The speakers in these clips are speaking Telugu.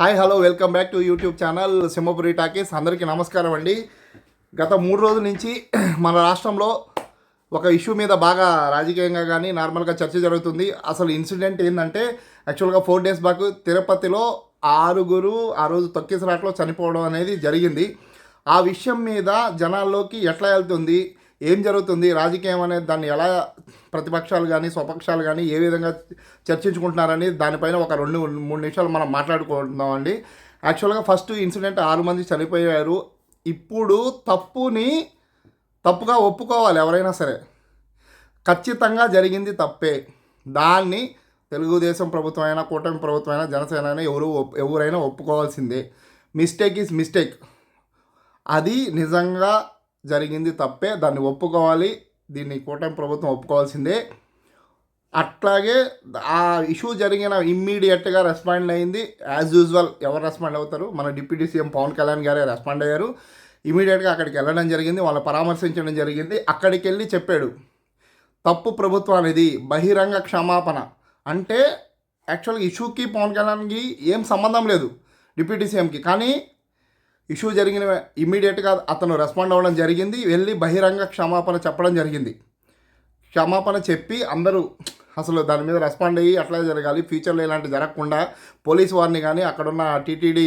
Hi hello welcome back to YouTube channel Simhapuri talkies. అందరికీ నమస్కారం అండి. గత మూడు రోజుల నుంచి మన రాష్ట్రంలో ఒక ఇష్యూ మీద బాగా రాజకీయంగా కానీ నార్మల్గా చర్చ జరుగుతుంది. అసలు ఇన్సిడెంట్ ఏంటంటే యాక్చువల్గా ఫోర్ డేస్ బ్యాక్ తిరుపతిలో ఆరుగురు ఆ రోజు తొక్కిసరాట్లో చనిపోవడం అనేది జరిగింది. ఆ విషయం మీద జనాల్లోకి ఎట్లా వెళ్తుంది? ఏం జరుగుతుంది? రాజకీయం అనేది దాన్ని ఎలా ప్రతిపక్షాలు కానీ స్వపక్షాలు కానీ ఏ విధంగా చర్చించుకుంటున్నారని దానిపైన ఒక రెండు మూడు నిమిషాలు మనం మాట్లాడుకుంటున్నామండి యాక్చువల్గా ఫస్ట్ ఇన్సిడెంట్ ఆరు మంది చనిపోయారు. ఇప్పుడు తప్పుని తప్పుగా ఒప్పుకోవాలి ఎవరైనా సరే. ఖచ్చితంగా జరిగింది తప్పే. దాన్ని తెలుగుదేశం ప్రభుత్వం అయినా కూటమి ప్రభుత్వం అయినా జనసేన అయినా ఎవరు ఎవరైనా ఒప్పుకోవాల్సిందే. Mistake is mistake. అది నిజంగా జరిగింది తప్పే. దాన్ని ఒప్పుకోవాలి. దీన్ని కూటమి ప్రభుత్వం ఒప్పుకోవాల్సిందే. అట్లాగే ఆ ఇష్యూ జరిగిన ఇమ్మీడియట్గా రెస్పాండ్ అయింది. యాజ్ యూజువల్ ఎవరు రెస్పాండ్ అవుతారు? మన డిప్యూటీ సీఎం పవన్ కళ్యాణ్ గారే రెస్పాండ్ అయ్యారు. ఇమీడియట్గా అక్కడికి వెళ్ళడం జరిగింది. వాళ్ళని పరామర్శించడం జరిగింది. అక్కడికి వెళ్ళి చెప్పాడు. తప్పు ప్రభుత్వానిది బహిరంగ క్షమాపణ. అంటే యాక్చువల్గా ఇష్యూకి పవన్ కళ్యాణ్కి ఏం సంబంధం లేదు డిప్యూటీ సీఎంకి. కానీ ఇష్యూ జరిగిన ఇమ్మీడియట్గా అతను రెస్పాండ్ అవ్వడం జరిగింది. వెళ్ళి బహిరంగ క్షమాపణ చెప్పడం జరిగింది. క్షమాపణ చెప్పి అందరూ అసలు దాని మీద రెస్పాండ్ అయ్యి అట్లా జరగాలి. ఫ్యూచర్లో ఇలాంటి జరగకుండా పోలీస్ వారిని కానీ అక్కడున్న టీటీడీ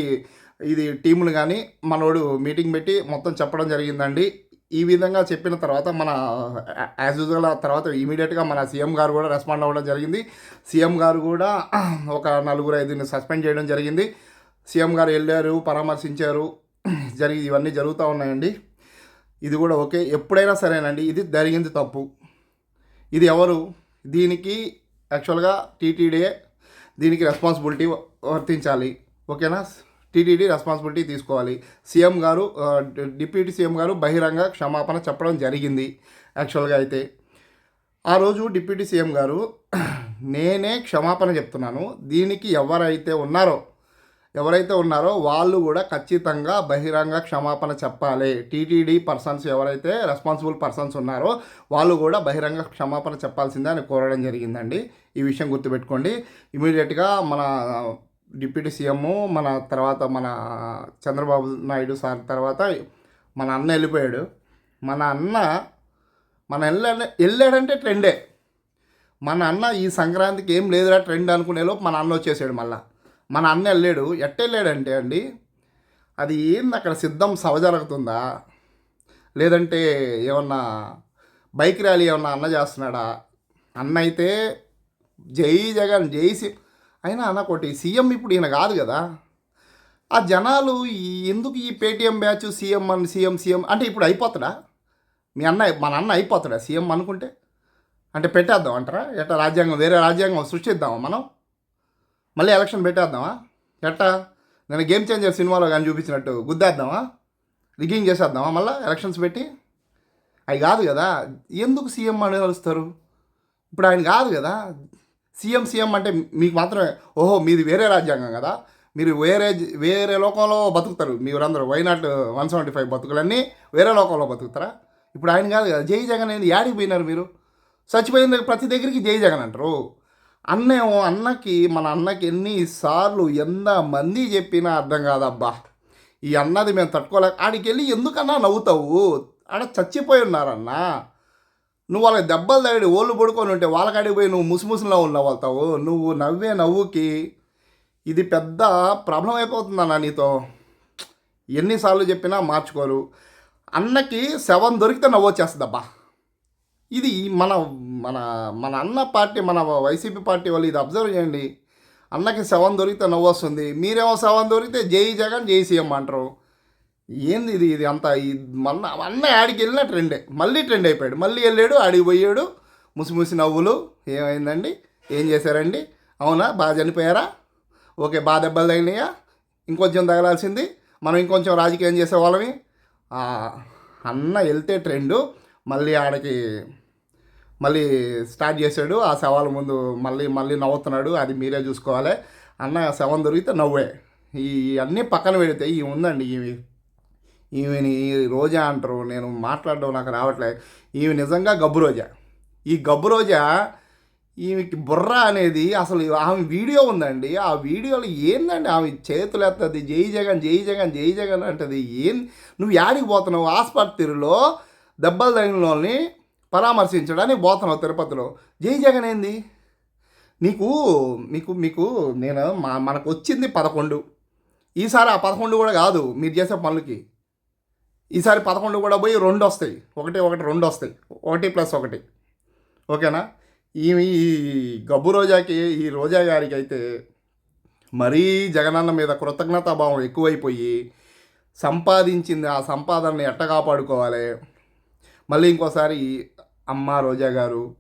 ఇది టీములు కానీ మనోడు మీటింగ్ పెట్టి మొత్తం చెప్పడం జరిగిందండి. ఈ విధంగా చెప్పిన తర్వాత మన యాజ్ యూజువల్ తర్వాత ఇమీడియట్గా మన సీఎం గారు కూడా రెస్పాండ్ అవ్వడం జరిగింది. సీఎం గారు కూడా ఒక నలుగురు ఐదుని సస్పెండ్ చేయడం జరిగింది. సీఎం గారు వెళ్ళారు పరామర్శించారు. జరిగి ఇవన్నీ జరుగుతూ ఉన్నాయండి. ఇది కూడా ఓకే. ఎప్పుడైనా సరేనండి. ఇది జరిగింది తప్పు. ఇది ఎవరు? దీనికి యాక్చువల్గా టీటీడీఏ దీనికి రెస్పాన్సిబిలిటీ వర్తించాలి. ఓకేనా? టీటీడీ రెస్పాన్సిబిలిటీ తీసుకోవాలి. CM garu deputy CM garu బహిరంగ క్షమాపణ చెప్పడం జరిగింది యాక్చువల్గా అయితే. ఆ రోజు డిప్యూటీ సీఎం గారు నేనే క్షమాపణ చెప్తున్నాను. దీనికి ఎవరైతే ఉన్నారో ఎవరైతే ఉన్నారో వాళ్ళు కూడా ఖచ్చితంగా బహిరంగ క్షమాపణ చెప్పాలి. టీటీడీ పర్సన్స్ ఎవరైతే రెస్పాన్సిబుల్ పర్సన్స్ ఉన్నారో వాళ్ళు కూడా బహిరంగ క్షమాపణ చెప్పాల్సిందే అని కోరడం జరిగిందండి. ఈ విషయం గుర్తుపెట్టుకోండి. ఇమీడియట్గా మన డిప్యూటీ సీఎం మన తర్వాత మన చంద్రబాబు నాయుడు సార్ తర్వాత మన అన్న వెళ్ళిపోయాడు. మన అన్న మన వెళ్ళాడ వెళ్ళాడంటే ట్రెండే. మన అన్న ఈ సంక్రాంతికి ఏం లేదురా ట్రెండ్ అనుకునే లోపు మన అన్న వచ్చేసాడు మళ్ళీ. మన అన్న వెళ్ళాడు ఎట్టెళ్ళాడంటే అండి అది ఏంది అక్కడ సిద్ధం సభ జరుగుతుందా? లేదంటే ఏమన్నా బైక్ ర్యాలీ ఏమన్నా అన్న చేస్తున్నాడా? అన్న అయితే జై జగన్ జై సి అయినా అన్న ఒకటి సీఎం ఇప్పుడు ఈయన కాదు కదా. ఆ జనాలు ఈ ఎందుకు ఈ పేటీఎం బ్యాచ్ సీఎం అని సీఎం సీఎం అంటే ఇప్పుడు అయిపోతాడా? మీ అన్న మన అన్న అయిపోతాడా సీఎం అనుకుంటే? అంటే పెట్టేద్దాం అంటారా? ఎట్లా రాజ్యాంగం వేరే రాజ్యాంగం సృష్టిద్దామా మనం? మళ్ళీ ఎలక్షన్ పెట్టేద్దామా? ఎట్టా? నేను గేమ్ చేంజర్ సినిమాలో కానీ చూపించినట్టు గుద్దేద్దామా? రిగ్గింగ్ చేసేద్దామా మళ్ళీ ఎలక్షన్స్ పెట్టి? అవి కాదు కదా. ఎందుకు సీఎం అని కలుస్తారు ఇప్పుడు ఆయన కాదు కదా. సీఎం సీఎం అంటే మీకు మాత్రమే. ఓహో మీది వేరే రాజ్యాంగం కదా. మీరు వేరే వేరే లోకంలో బతుకుతారు. మీరందరూ why not one seventy five బతుకులన్నీ వేరే లోకంలో బతుకుతారా? ఇప్పుడు ఆయన కాదు కదా. జై జగన్ ఏంది యాడికి పోయినారు మీరు? చచ్చిపోయిన ప్రతి దగ్గరికి జై జగన్ అంటారు. అన్నేమో అన్నకి మన అన్నకి ఎన్నిసార్లు ఎంత మంది చెప్పినా అర్థం కాదబ్బా. ఈ అన్నది మేము తట్టుకోలేక ఆడికి వెళ్ళి ఎందుకన్నా నవ్వుతావు? ఆడ చచ్చిపోయి ఉన్నారన్నా. నువ్వు వాళ్ళకి దెబ్బలు తగిడి ఓళ్ళు పడుకొని ఉంటే వాళ్ళకాడికి పోయి నువ్వు ముసిముసిలో నవ్వుతావు నువ్వు నవ్వే నవ్వుకి ఇది పెద్ద ప్రాబ్లం అయిపోతుందన్న నీతో. ఎన్నిసార్లు చెప్పినా మార్చుకోరు. అన్నకి శవం దొరికితే నవ్వొచ్చేస్తుందబ్బా. ఇది మన మన మన అన్న పార్టీ మన వైసీపీ పార్టీ వాళ్ళు ఇది అబ్జర్వ్ చేయండి. అన్నకి శవం దొరికితే నవ్వు వస్తుంది. మీరేమో శవం దొరికితే జై జగన్ జై సీఎం అంటారు. ఏంది ఇది ఇది అంతా మన అన్న ఆడికి వెళ్ళిన ట్రెండే. మళ్ళీ ట్రెండ్ అయిపోయాడు. మళ్ళీ వెళ్ళాడు ఆడికి పోయాడు. ముసి ముసి నవ్వులు. ఏమైందండి? ఏం చేశారండి? అవునా? బాగా చనిపోయారా? ఓకే బాగా దెబ్బలు తగినాయా ఇంకొంచెం తగలాల్సింది. మనం ఇంకొంచెం రాజకీయం చేసేవాళ్ళమి. అన్న వెళ్తే ట్రెండు. మళ్ళీ ఆడకి మళ్ళీ స్టార్ట్ చేశాడు. ఆ శవాల ముందు మళ్ళీ మళ్ళీ నవ్వుతున్నాడు. అది మీరే చూసుకోవాలి. అన్న శవం దొరికితే నవ్వే. ఈ అన్నీ పక్కన పెడితే ఇవి ఉందండి ఇవి ఈమెని రోజా అంటారు. నేను మాట్లాడడం నాకు రావట్లేదు ఈమె నిజంగా గబ్బు రోజా. ఈ గబ్బు రోజా ఈమెకి బుర్ర అనేది అసలు ఆమె వీడియో ఉందండి. ఆ వీడియోలో ఏందండి? ఆమె చేతులు ఎత్తది. జై జగన్ జై జగన్ జై జగన్ అంటది. ఏం? నువ్వు యాడికి పోతున్నావు? ఆసుపత్రిలో దెబ్బలు తగిన వాళ్ళని పరామర్శించడానికి పోతున్నావు తిరుపతిలో. జై జగన్ ఏంది? నీకు మీకు మీకు నేను మా మనకు వచ్చింది పదకొండు. ఈసారి ఆ పదకొండు కూడా కాదు మీరు చేసే పనులకి. ఈసారి పదకొండు కూడా పోయి రెండు వస్తాయి. ఒకటి ఒకటి రెండు వస్తాయి. ఒకటి ప్లస్ ఒకటి. ఓకేనా? ఈ ఈ గబ్బు రోజాకి ఈ రోజా గారికి అయితే మరీ జగనన్న మీద కృతజ్ఞతాభావం ఎక్కువైపోయి సంపాదించింది ఆ సంపాదనని ఎట్ట కాపాడుకోవాలి మళ్ళీ ఇంకోసారి అమ్మ రోజా గారు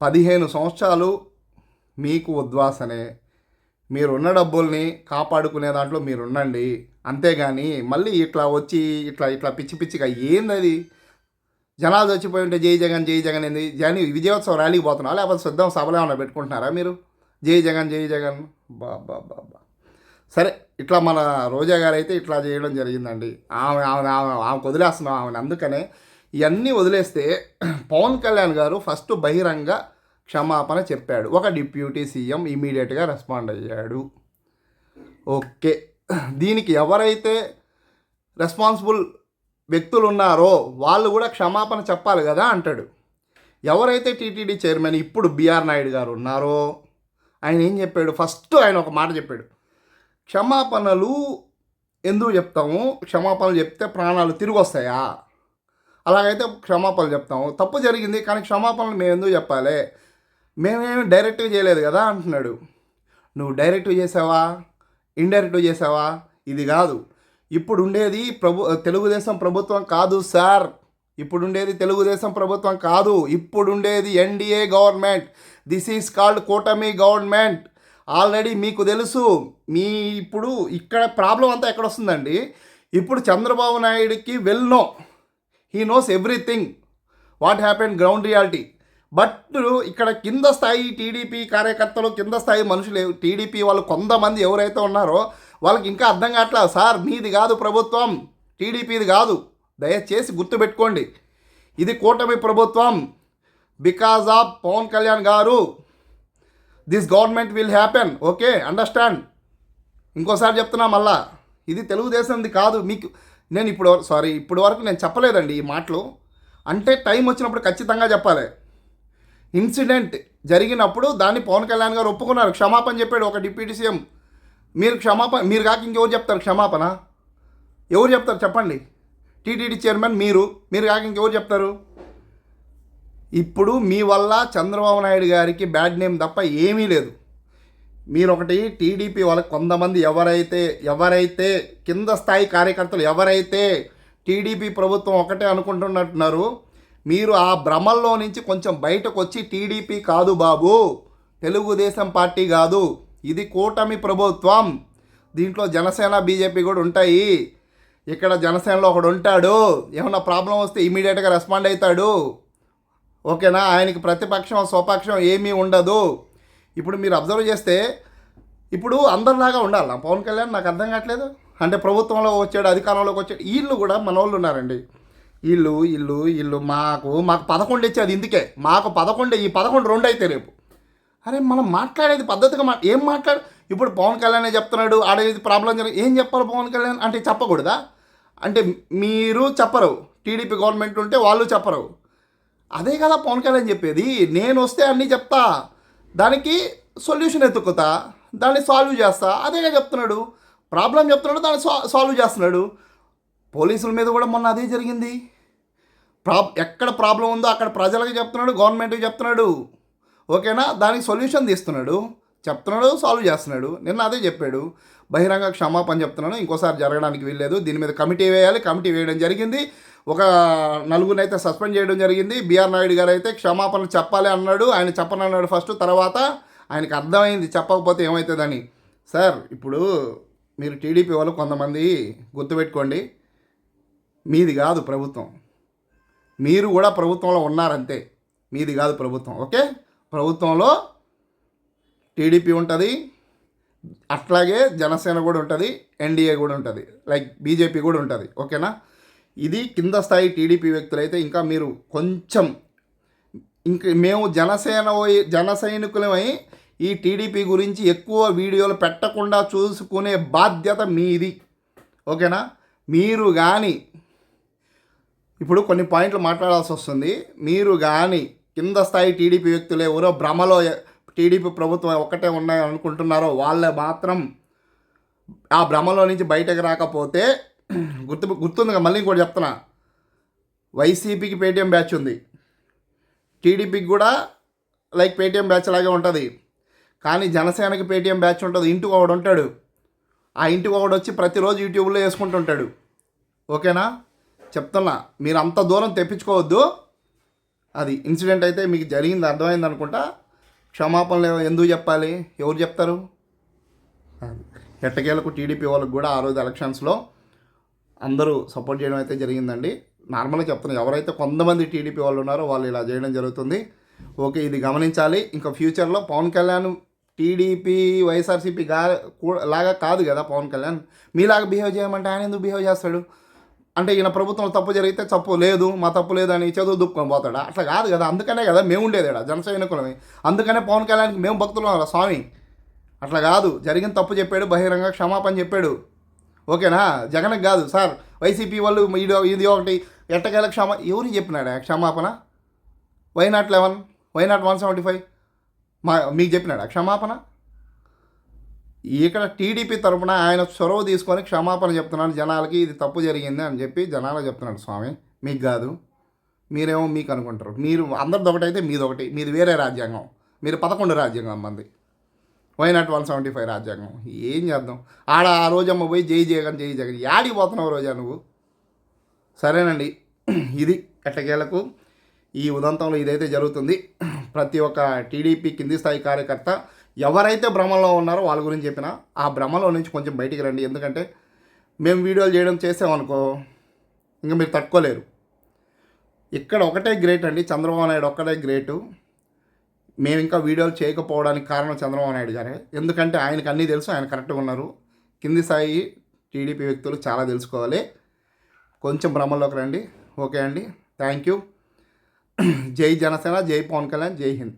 పదిహేను సంవత్సరాలు మీకు ఉద్వాసనే. మీరున్న డబ్బుల్ని కాపాడుకునే దాంట్లో మీరు ఉండండి అంతేగాని మళ్ళీ ఇట్లా వచ్చి ఇట్లా ఇట్లా పిచ్చి పిచ్చిగా ఏందది? జనాలు చచ్చిపోయి ఉంటే జై జగన్ జై జగన్ ఏంది? జని విజయోత్సవం ర్యాలీకి పోతున్నా లేకపోతే సిద్ధం సభలో ఏమైనా పెట్టుకుంటున్నారా మీరు? జై జగన్ జై జగన్. బాబా బాబా సరే ఇట్లా మన రోజా గారు అయితే ఇట్లా చేయడం జరిగిందండి. ఆమె ఆమె ఆమె ఆమెకు వదిలేస్తున్నాం ఆమెను. అందుకనే ఇవన్నీ వదిలేస్తే పవన్ కళ్యాణ్ గారు ఫస్ట్ బహిరంగ క్షమాపణ చెప్పాడు. ఒక డిప్యూటీ సీఎం ఇమీడియట్గా రెస్పాండ్ అయ్యాడు. ఓకే. దీనికి ఎవరైతే రెస్పాన్సిబుల్ వ్యక్తులు ఉన్నారో వాళ్ళు కూడా క్షమాపణ చెప్పాలి కదా అంటాడు. ఎవరైతే టీటీడీ చైర్మన్ ఇప్పుడు బిఆర్ నాయుడు గారు ఉన్నారో ఆయన ఏం చెప్పాడు? ఫస్ట్ ఆయన ఒక మాట చెప్పాడు. క్షమాపణలు ఎందుకు చెప్తాము? క్షమాపణలు చెప్తే ప్రాణాలు తిరిగి వస్తాయా అలాగైతే క్షమాపణలు చెప్తాము. తప్పు జరిగింది కానీ క్షమాపణలు మేము ఎందుకు చెప్పాలి? మేమేమి డైరెక్ట్గా చేయలేదు కదా అంటున్నాడు. నువ్వు డైరెక్ట్గా చేసావా? ఇండైరెక్ట్గా చేసావా? ఇది కాదు. ఇప్పుడు ఉండేది ప్రభు తెలుగుదేశం ప్రభుత్వం కాదు సార్. ఇప్పుడుండేది తెలుగుదేశం ప్రభుత్వం కాదు. ఇప్పుడుండేది NDA government. This is called కూటమి గవర్నమెంట్. ఆల్రెడీ మీకు తెలుసు మీ ఇప్పుడు ఇక్కడ ప్రాబ్లం అంతా ఎక్కడ వస్తుందండి? ఇప్పుడు చంద్రబాబు నాయుడికి well no he knows everything what happen ground reality but ఇక్కడ కింద స్థాయి టీడీపీ కార్యకర్తలు కింద స్థాయి మనుషులు టీడీపీ వాళ్ళు కొంతమంది ఎవరైతే ఉన్నారో వాళ్ళకి ఇంకా అర్థం కావట్లేదు సార్ మీది కాదు ప్రభుత్వం. టీడీపీది కాదు. దయచేసి గుర్తుపెట్టుకోండి. ఇది కూటమి ప్రభుత్వం. Because of Pawan Kalyan garu this government will happen okay understand ఇంకోసారి చెప్తున్నా మళ్ళా. ఇది తెలుగుదేశంది కాదు. మీకు నేను ఇప్పుడు సారీ ఇప్పుడు వరకు నేను చెప్పలేదండి ఈ మాటలు. అంటే టైం వచ్చినప్పుడు ఖచ్చితంగా చెప్పాలి. ఇన్సిడెంట్ జరిగినప్పుడు దాన్ని పవన్ కళ్యాణ్ గారు ఒప్పుకున్నారు. క్షమాపణ చెప్పాడు ఒక డిప్యూటీ సీఎం. మీరు క్షమాపణ మీరు కాక ఇంకెవరు చెప్తారు క్షమాపణ? ఎవరు చెప్తారు చెప్పండి. టీటీడీ చైర్మన్ మీరు మీరు కాక ఇంకెవరు చెప్తారు? ఇప్పుడు మీ వల్ల చంద్రబాబు నాయుడు గారికి బ్యాడ్ నేమ్ తప్ప ఏమీ లేదు. మీరు ఒకటి టీడీపీ వాళ్ళకి కొంతమంది ఎవరైతే ఎవరైతే కింద స్థాయి కార్యకర్తలు ఎవరైతే టీడీపీ ప్రభుత్వం ఒకటే అనుకుంటున్నట్టున్నారు మీరు ఆ భ్రమల్లో నుంచి కొంచెం బయటకు వచ్చి టీడీపీ కాదు బాబు తెలుగుదేశం పార్టీ కాదు ఇది కూటమి ప్రభుత్వం. దీంట్లో జనసేన బీజేపీ కూడా ఉంటాయి. ఇక్కడ జనసేనలో ఒకడు ఉంటాడు. ఏమన్నా ప్రాబ్లం వస్తే ఇమీడియట్గా రెస్పాండ్ అవుతాడు. ఓకేనా? ఆయనకి ప్రతిపక్షం స్వపక్షం ఏమీ ఉండదు. ఇప్పుడు మీరు అబ్జర్వ్ చేస్తే ఇప్పుడు అందరిలాగా ఉండాలి? పవన్ కళ్యాణ్ నాకు అర్థం కావట్లేదు. అంటే ప్రభుత్వంలో వచ్చాడు అధికారంలోకి వచ్చాడు వీళ్ళు కూడా మన వాళ్ళు ఉన్నారండి. వీళ్ళు వీళ్ళు వీళ్ళు మాకు మాకు పదకొండు ఇచ్చేది ఇందుకే. మాకు పదకొండు ఈ పదకొండు రెండు అయితే రేపు. అరే మనం మాట్లాడేది పద్ధతిగా మా ఏం మాట్లాడు ఇప్పుడు పవన్ కళ్యాణ్ చెప్తున్నాడు ఆడేది ప్రాబ్లం జరిగి ఏం చెప్పాలి పవన్ కళ్యాణ్? అంటే చెప్పకూడదా? అంటే మీరు చెప్పరు. టీడీపీ గవర్నమెంట్ ఉంటే వాళ్ళు చెప్పరు. అదే కదా పవన్ కళ్యాణ్ చెప్పేది. నేను వస్తే అన్నీ చెప్తా. దానికి సొల్యూషన్ ఎత్తుకుతా దాన్ని సాల్వ్ చేస్తా. అదేగా చెప్తున్నాడు. ప్రాబ్లం చెప్తున్నాడు దాన్ని సా సాల్వ్ చేస్తున్నాడు. పోలీసుల మీద కూడా మొన్న అదే జరిగింది. ప్రాబ్ ఎక్కడ ప్రాబ్లం ఉందో అక్కడ ప్రజలకు చెప్తున్నాడు గవర్నమెంట్కి చెప్తున్నాడు. ఓకేనా? దానికి సొల్యూషన్ తీస్తున్నాడు. చెప్తున్నాడు సాల్వ్ చేస్తున్నాడు. నిన్న అదే చెప్పాడు. బహిరంగ క్షమాపణ చెప్తున్నాను. ఇంకోసారి జరగడానికి వీల్లేదు. దీని మీద కమిటీ వేయాలి. కమిటీ వేయడం జరిగింది. ఒక నలుగురిని అయితే సస్పెండ్ చేయడం జరిగింది. బీఆర్ నాయుడు గారు అయితే క్షమాపణ చెప్పాలి అన్నాడు. ఆయన చెప్పనన్నాడు ఫస్ట్ తర్వాత ఆయనకు అర్థమైంది చెప్పకపోతే ఏమవుతుందని సార్ ఇప్పుడు మీరు టీడీపీ వాళ్ళు కొంతమంది గుర్తుపెట్టుకోండి. మీది కాదు ప్రభుత్వం. మీరు కూడా ప్రభుత్వంలో ఉన్నారంతే. మీది కాదు ప్రభుత్వం ఓకే? ప్రభుత్వంలో టీడీపీ ఉంటుంది. అట్లాగే జనసేన కూడా ఉంటుంది. ఎన్డీఏ కూడా ఉంటుంది. లైక్ బీజేపీ కూడా ఉంటుంది. ఓకేనా? ఇది కింద స్థాయి టీడీపీ వ్యక్తులైతే ఇంకా మీరు కొంచెం ఇంక మేము జనసేన జన సైనికులమై ఈ టీడీపీ గురించి ఎక్కువ వీడియోలు పెట్టకుండా చూసుకునే బాధ్యత మీది. ఓకేనా? మీరు కానీ ఇప్పుడు కొన్ని పాయింట్లు మాట్లాడాల్సి వస్తుంది. మీరు కానీ కింద స్థాయి టీడీపీ వ్యక్తులు ఎవరో భ్రమలో టీడీపీ ప్రభుత్వం ఒక్కటే ఉన్నాయి అనుకుంటున్నారో వాళ్ళే మాత్రం ఆ భ్రమలో నుంచి బయటకు రాకపోతే గుర్తు గుర్తుందిగా మళ్ళీ ఇంకోటి చెప్తున్నా. వైసీపీకి పేటీఎం బ్యాచ్ ఉంది. టీడీపీకి కూడా లైక్ పేటీఎం బ్యాచ్ లాగే ఉంటుంది. కానీ జనసేనకి పేటీఎం బ్యాచ్ ఉంటుంది. ఇంటికి ఒకడు ఉంటాడు. ఆ ఇంటికి ఒకడు వచ్చి ప్రతిరోజు యూట్యూబ్లో వేసుకుంటుంటాడు ఓకేనా? చెప్తున్నా మీరు అంత దూరం తెప్పించుకోవద్దు. అది ఇన్సిడెంట్ అయితే మీకు జరిగింది అర్థమైంది అనుకుంటా. క్షమాపణలు ఎందుకు చెప్పాలి? ఎవరు చెప్తారు? ఎట్టకేలకు టీడీపీ వాళ్ళకి కూడా ఆ రోజు ఎలక్షన్స్లో అందరూ సపోర్ట్ చేయడం అయితే జరిగిందండి. నార్మల్గా చెప్తున్నాను ఎవరైతే కొంతమంది టీడీపీ వాళ్ళు ఉన్నారో వాళ్ళు ఇలా చేయడం జరుగుతుంది. ఓకే ఇది గమనించాలి. ఇంకా ఫ్యూచర్లో పవన్ కళ్యాణ్ టీడీపీ వైఎస్ఆర్సీపీ గా లాగా కాదు కదా పవన్ కళ్యాణ్. మీలాగా బిహేవ్ చేయమంటే ఆయన ఎందుకు బిహేవ్ చేస్తాడు? అంటే ఈయన ప్రభుత్వం తప్పు జరిగితే తప్పు లేదు మా తప్పు లేదని చదువు దుక్కుని పోతాడా? అట్లా కాదు కదా. అందుకనే కదా మేము ఉండేది ఇక్కడ జన అందుకనే పవన్ కళ్యాణ్కి మేము భక్తులు స్వామి. అట్లా కాదు. జరిగిన తప్పు చెప్పాడు బహిరంగ క్షమాపణ చెప్పాడు. ఓకేనా? జగన్కి కాదు సార్. వైసీపీ వాళ్ళు ఇది ఇది ఒకటి. ఎట్టకేల క్షమా ఎవరు చెప్పినాడా? క్షమాపణ? Why not eleven why not one seventy five మా మీకు చెప్పినాడా క్షమాపణ? ఇక్కడ టీడీపీ తరపున ఆయన చొరవ తీసుకొని క్షమాపణ చెప్తున్నాడు. జనాలకి ఇది తప్పు జరిగింది అని చెప్పి జనాలకు చెప్తున్నాడు స్వామి. మీకు కాదు. మీరేమో మీకు అనుకుంటారు. మీరు అందరిది ఒకటైతే మీది ఒకటి. మీది వేరే రాజ్యాంగం. మీరు పదకొండు రాజ్యాంగం మంది why not one seventy five రాజ్యాంగం? ఏం చేద్దాం? ఆడ ఆ రోజమ్మ పోయి జై జగన్ జై జగన్. యాడికి పోతున్నావు రోజా నువ్వు? సరేనండి. ఇది ఎట్టకేలకు ఈ ఉదంతంలో ఇదైతే జరుగుతుంది. ప్రతి ఒక్క టీడీపీ కింది స్థాయి కార్యకర్త ఎవరైతే భ్రమంలో ఉన్నారో వాళ్ళ గురించి చెప్పినా ఆ భ్రమలో నుంచి కొంచెం బయటికి రండి. ఎందుకంటే మేము వీడియోలు చేయడం చేసామనుకో ఇంకా మీరు తట్టుకోలేరు. ఇక్కడ ఒకటే గ్రేట్ అండి చంద్రబాబు నాయుడు ఒక్కటే గ్రేటు. మేము ఇంకా వీడియోలు చేయకపోవడానికి కారణం చంద్రబాబు నాయుడు గారే. ఎందుకంటే ఆయనకు అన్నీ తెలుసు ఆయన కరెక్ట్గా ఉన్నారు. కింది స్థాయి టీడీపీ వ్యక్తులు చాలా తెలుసుకోవాలి. కొంచెం భ్రమంలోకి రండి. ఓకే అండి. Thank you. జై జనసేన జై పవన్ కళ్యాణ్ జై హింద్.